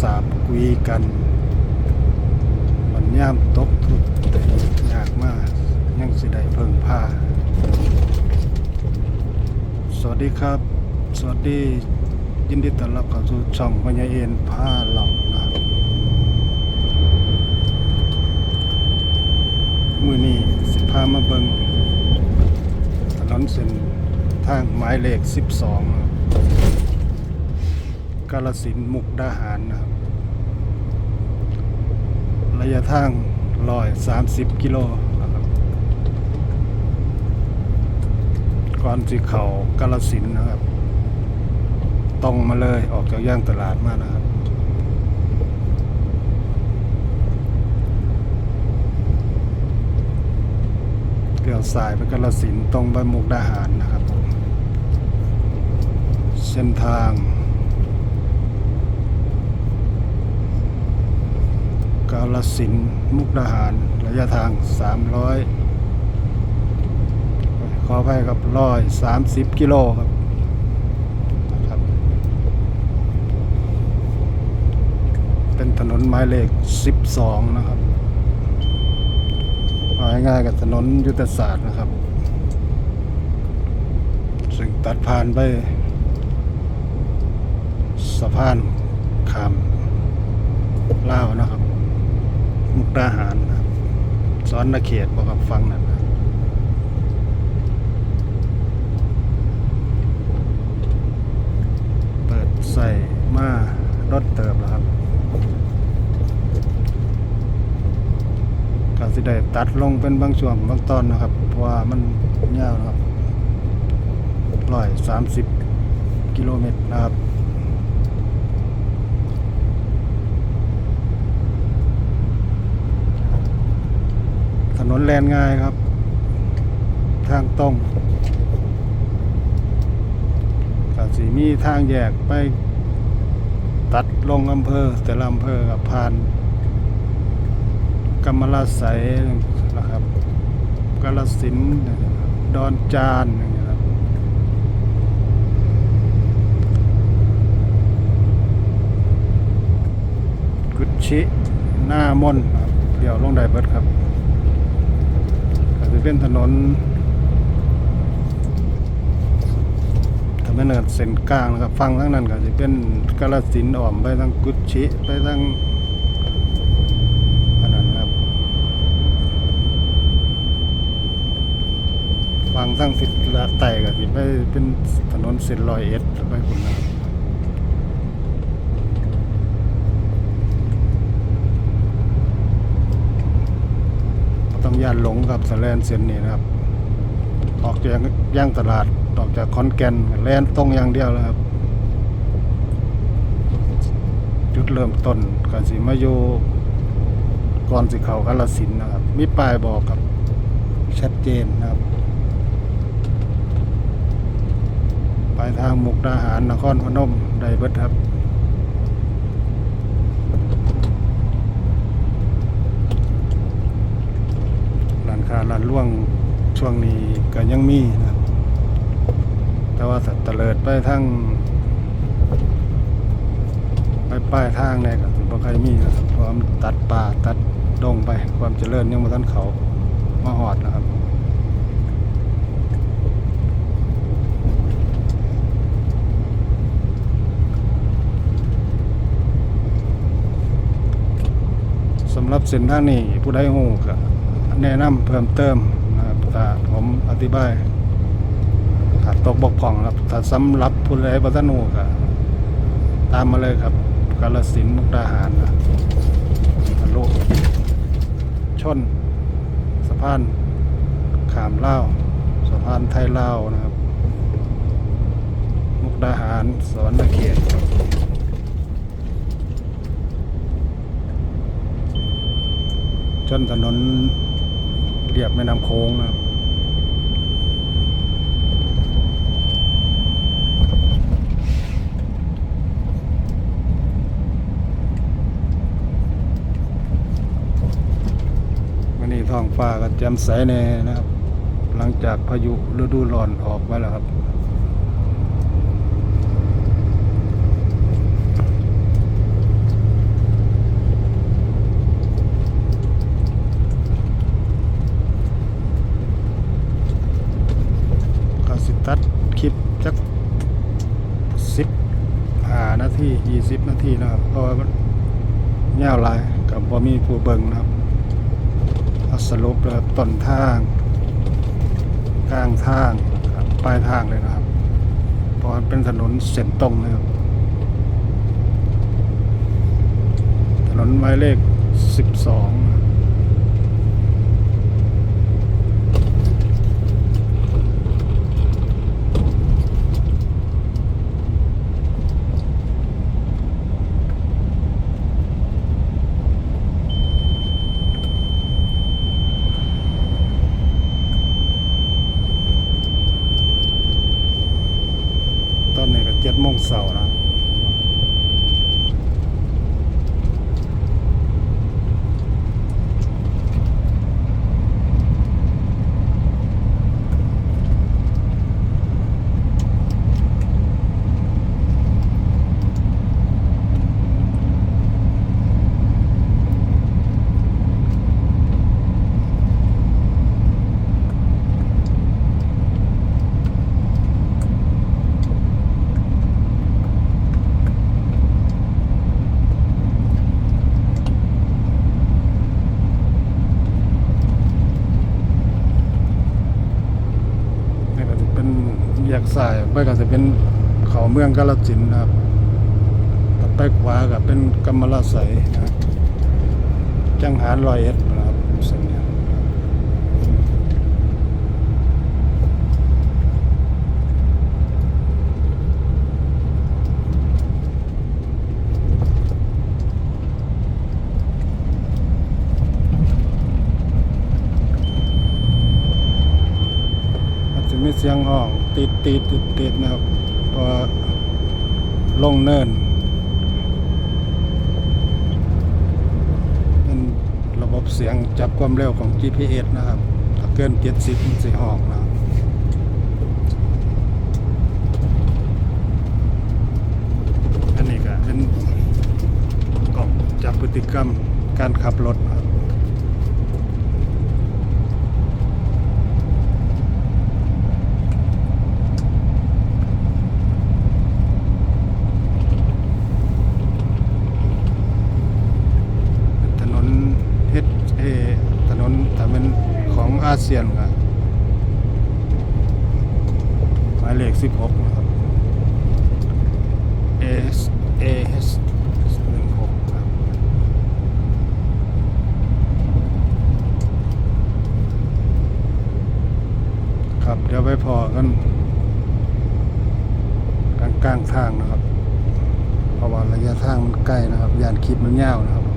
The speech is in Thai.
สาบกุยกัน มันย่ามตกทุกแต่ยากมากยังสิได้เพิ่งพาสวัสดีครับ สวัสดียินดีต้อนรับเข้าสู่ช่องพญาเอ็นพาหลอกนะครับมือนี้สิพามาเบิงถนนเส้นทางหมายเลข 12นะครับ กาลสินมุกดาหารนะครับระยะทางร้อยสามสิบกิโลนะครับก่อนที่เขากาลสินนะครับตรงมาเลยออกจากย่างตลาดมานะครับเลี้ยวซ้ายไปกาลสินตรงไปมุกดาหารนะครับ เส้นทาง กาลสินมุกดาหาร ระยะทาง 300 ขอไปครับร้อยสามสิบกิโลครับนะครับเป็นถนนหมายเลข 12 นะครับเอาง่ายๆกับถนนยุทธศาสตร์นะครับ ซึ่งตัดผ่านไปสะพานขามลาวนะครับ กดาหารนะครับซ้อนนาเขตบอกกับฟังนั่นนะครับเปิดใส่มารถเติบแล้วครับก็สิได้ตัดลงเป็นบางช่วงบางตอนนะครับ เพราะว่ามันยาวนะครับร้อยสามสิบกิโลเมตรนะครับ ถนน แลนง่ายครับ ทางตรงก็สีมีทางแยกไปตัดลงอำเภอ แต่ละอำเภอกับผ่านกำมะลาไสยนะครับกาลสินดอนจานอย่างเงี้ยครับกุชิหน้ามนครับเดี๋ยวลงไดเบิดครับ จะเป็นถนนถ้าไม่เนินเส้นกลางนะครับฟังทั้งนั้นก็จะเป็นกาลสินอ่อมไปทางกุชิไปทางอันนั้นครับฟังทั้งทิศละไตก็จะไปเป็นถนนเส้นลอยเอ็ดไปคุณนะครับต้อง ย่านหลงกับสแลนเส้นนี้นะครับ ออกจากย่างตลาดออกจากคอนแกนแลนตรงอย่างเดียวแล้วครับ จุดเริ่มต้นก็สิมาอยู่ก่อนสิเขากาลสินนะครับ มีป้ายบอกครับชัดเจนนะครับปลายทางมุกดาหารนครพนมไดเบิดครับ ร้าน ค้าร้านล่วงช่วงนี้ก็ยังมีนะแต่ว่าสัตว์เตลิดไปทางไปป้ายทางเนี่ยก็ถือว่าใครมีนะครับเพราะว่ามตัดป่าตัดดงไปความเจริญยังมาทันเขามาหอดนะครับสำหรับเส้นทางนี้ผู้ใดหูก็ แนะนำเพิ่มเติมนะครับถ้าผมอธิบายขาดตกบกพร่องครับถ้าสำหรับผู้ใดบัตนูก็ตามมาเลยครับกาลสินมุกดาหารนะทะลุชน สะพานขามเล่าสะพานไทยเลานะครับ มุกดาหารสวรรณเขตจนถนน เรียบแม่น้ำโค้งนะครับวันนี้ท้องฟ้าก็แจ่มใสแน่นะครับ หลังจากพายุฤดูร้อนออกไปแล้วครับ คลิปสักสิบนาทียี่สิบนาทีนะครับเพราะว่าเงาลายกับบ่มีผู้เบิงนะครับสรุปเลยต้นทางกลางทางปลายทางเลยนะครับเพราะมันเป็นถนนเส้นตรงนะครับถนนหมายเลขสิบส12 เจ็ดโมงเสาร์นะ นี่ก็จะเป็น ซ้ายไปก็จะเป็นเขาเมืองกาลสินนะครับตัดไปขวาก็เป็นกำมะลาใสนะครับจังหารลอยเอ็ดนะครับเส้นนี้ยอาจจะมี เสียงห้อง ติดติดติดติดนะครับพอลงเนินเป็นระบบเสียงจับความเร็วของ GPS นะครับถ้าเกิน 70มันสิหอกนะอันนี้ก็เป็นกล่องจับพฤติกรรมการขับรถนะครับ ถนนเฮดเอถนนถ้าเป็นข อาเซียนครับหมายเลข16นะครับ AS AS 16ครับครับ เดี๋ยวไปพอกันกลางกลางทางนะครับ เพราะว่าระยะทางมันใกล้นะครับ ยานคลิปมันยาวนะครับ